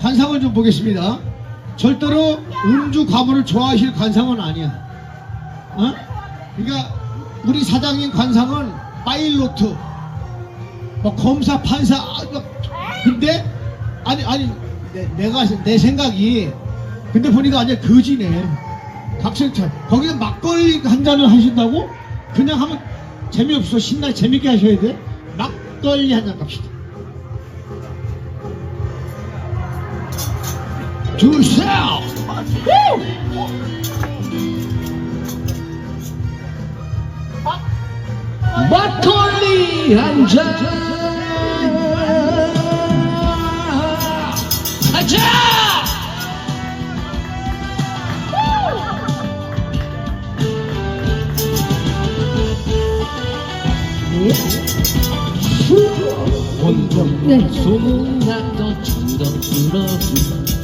관상을 좀 보겠습니다. 절대로 음주 가물을 좋아하실 관상은 아니야. 어? 그러니까 우리 사장님 관상은 파일로트, 뭐 검사, 판사, 아, 막, 근데 아니 아니 내, 내가 내 생각이 근데 보니까 완전 거지네. 각설찬 거기서 막걸리 한 잔을 하신다고? 그냥 하면 재미없어 신나게 재밌게 하셔야 돼. 막걸리 한 잔 갑시다. 주세요. 막걸리 한 잔. 가자! 온통 소문났던 주던 들어주던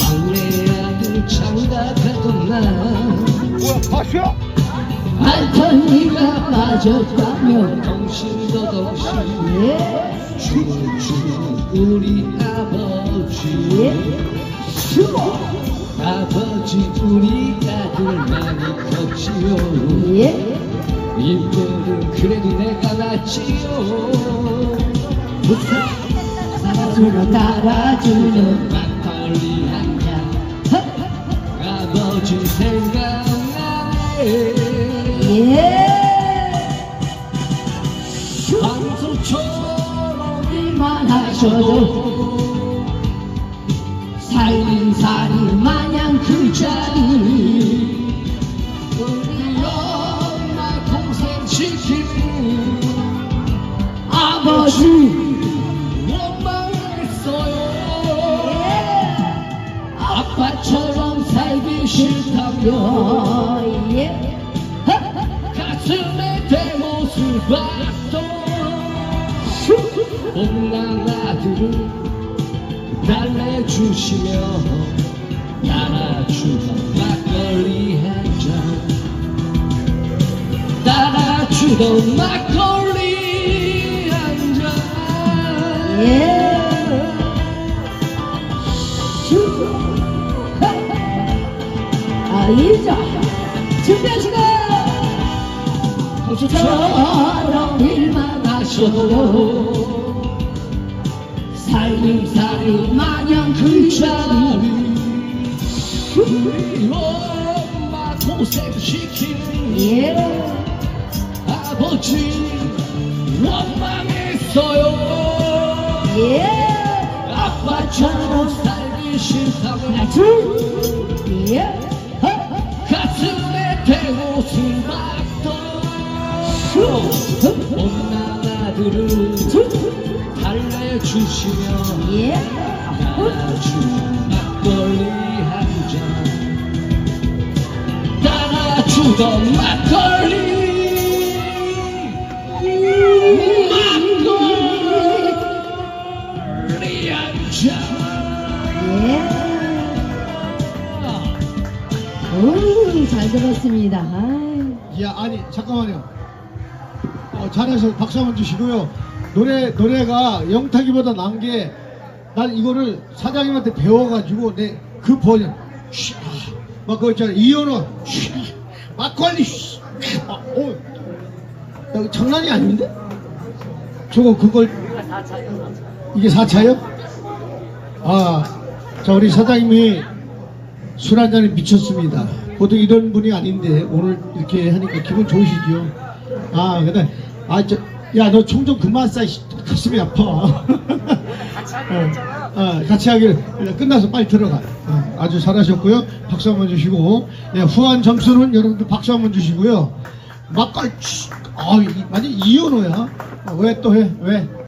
막내 아들 장가가던 날 뭐야, 봤어? 알턴이가 빠졌다며 정신도 덩신 예, 춤을 추는 우리 아버지. 예, 숨어, 아버지 우리 아들 많이 컸지요. 예, 이들은 그래도 내가 낫지요. 사랑으로 따라주는 막걸리 생각나네 예, 방송처럼 하셔도 살림 살이 마냥 그 자리 우리 엄마 동생 지키는 아버지 싫다며 어, 예, 가슴에 대못을 박던 못난 아들을 달래주시며 따라주던 막걸리 한잔. 따라주던 막걸리 한잔. 예. 아, 이자 준비하시고 저처럼 일만 하셔도 살림살이 마냥 그 자리 우리 엄마 고생시키는 예, 아버지 원망했어요. 예, 아빠처럼 살기 싫다고. 둘, 예, 못난 아들을 달래주시며 예, 따라주던 막걸리 한잔 따라주던 막걸리 막걸리 한잔 예. 오, 잘 들었습니다. 아이. 야 아니 잠깐만요. 어, 잘해서 박수 한번 주시고요. 노래 노래가 영탁이보다 난 게 난 이거를 사장님한테 배워가지고 내 그 버전 쉬, 막 그거 있잖아 이현우 쉬, 막걸리 쉬, 아, 어, 야, 장난이 아닌데? 저거 그걸 이게 4차요? 아, 자 우리 사장님이 술 한 잔에 미쳤습니다. 보통 이런 분이 아닌데 오늘 이렇게 하니까 기분 좋으시죠? 아, 근데 아, 저, 야, 너 총 좀 그만 싸. 씨. 가슴이 아파. 같이 하기로 어, 같이 하길 끝나서 빨리 들어가. 어, 아주 잘하셨고요. 박수 한번 주시고 예, 후한 점수는 여러분들 박수 한번 주시고요. 막갈, 아, 이- 완전 이현호야. 왜 또 해? 왜?